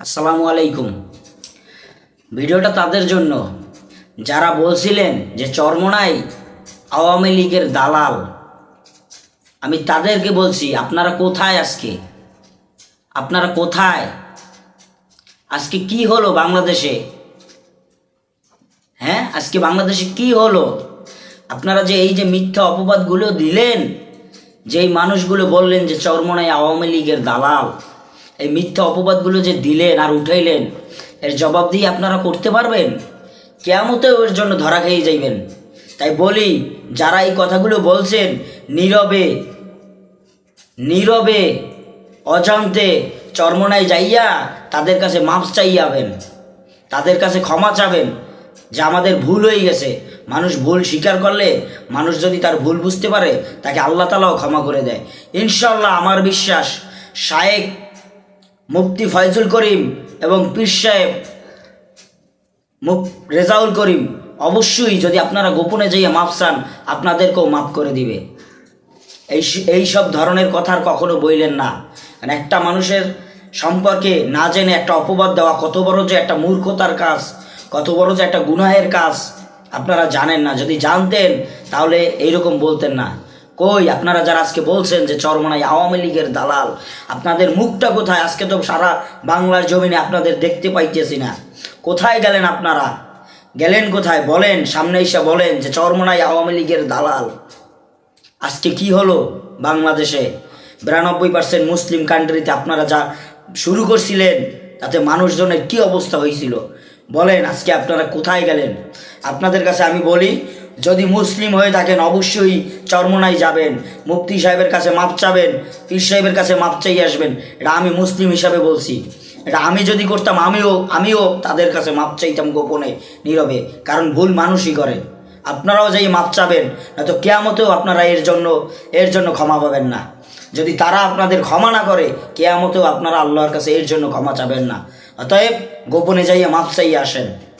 আসসালামু আলাইকুম। ভিডিওটা তাদের জন্য। যারা বলছিলেন যে চরমোনাই আওয়ামী লীগের দালাল, আমি তাদেরকে বলছি, আপনারা কোথায় আজকে? আপনারা কোথায়? আজকে কি হলো বাংলাদেশে? হ্যাঁ আজকে বাংলাদেশে কি হলো? আপনারা যে এই যে মিথ্যা অপবাদগুলো দিলেন, যেই মানুষগুলো বললেন যে চরমনাই আওয়ামী লীগের দালাল এই মিথ্যা অপবাদগুলো যে দিলেন আর উঠাইলেন, এর জবাব দিয়ে আপনারা করতে পারবেন? কেয়ামতেও ওর জন্য ধরা খেয়ে যাইবেন। তাই বলি, যারা এই কথাগুলো বলছেন, নীরবে নীরবে, অজান্তে চরমনায় যাইয়া তাদের কাছে মাপ চাইয়াবেন, তাদের কাছে ক্ষমা চাবেন, যে আমাদের ভুল হয়ে গেছে। মানুষ ভুল স্বীকার করলে, মানুষ যদি তার ভুল বুঝতে পারে, তাকে আল্লাহ তালাও ক্ষমা করে দেয়। ইনশাল্লাহ আমার বিশ্বাস, শায়েক মুফতি ফয়জুল করিম এবং পীর সাহেব মুফ রেজাউল করিম অবশ্যই যদি আপনারা গোপনে যাইয়া মাপ চান, আপনাদেরকেও মাফ করে দিবে। এই এই সব ধরনের কথা আর কখনো বইলেন না। মানে একটা মানুষের সম্পর্কে না জেনে একটা অপবাদ দেওয়া কত বড় যে একটা মূর্খতার কাজ, কত বড় যে একটা গুনাহের কাজ, আপনারা জানেন না। যদি জানতেন, তাহলে এইরকম বলতেন না। কই? আপনারা যারা আজকে বলছেন যে চরমনাই আওয়ামী লীগের দালাল, আপনাদের মুখটা কোথায়? আজকে তো সারা বাংলার জমিনে আপনাদের দেখতে পাইতেছি না। কোথায় গেলেন আপনারা? গেলেন কোথায়? বলেন, সামনে এসে বলেন যে চরমনাই আওয়ামী লীগের দালাল। আজকে কি হলো বাংলাদেশে? বিরানব্বই পার্সেন্ট মুসলিম কান্ট্রিতে আপনারা যা শুরু করছিলেন, তাতে মানুষজনের কি অবস্থা হয়েছিল? বলেন, আজকে আপনারা কোথায় গেলেন? আপনাদের কাছে আমি বলি যদি মুসলিম হয়ে থাকেন, অবশ্যই চরমনায় যাবেন। মুফতি সাহেবের কাছে মাপ চাবেন, পীর সাহেবের কাছে মাপ চাই আসবেন। এটা আমি মুসলিম হিসাবে বলছি। এটা আমি যদি করতাম, আমিও আমিও তাদের কাছে মাপ চাইতাম গোপনে, নীরবে। কারণ ভুল মানুষই করে। আপনারাও যাই মাপ চাবেন, নয়তো কেয়ামতেও আপনারা এর জন্য এর জন্য ক্ষমা পাবেন না। যদি তারা আপনাদের ক্ষমা না করে, কেয়ামতেও আপনারা আল্লাহর কাছে এর জন্য ক্ষমা চাবেন না। অতএব গোপনে যাইয়া মাপ চাইয়া আসেন।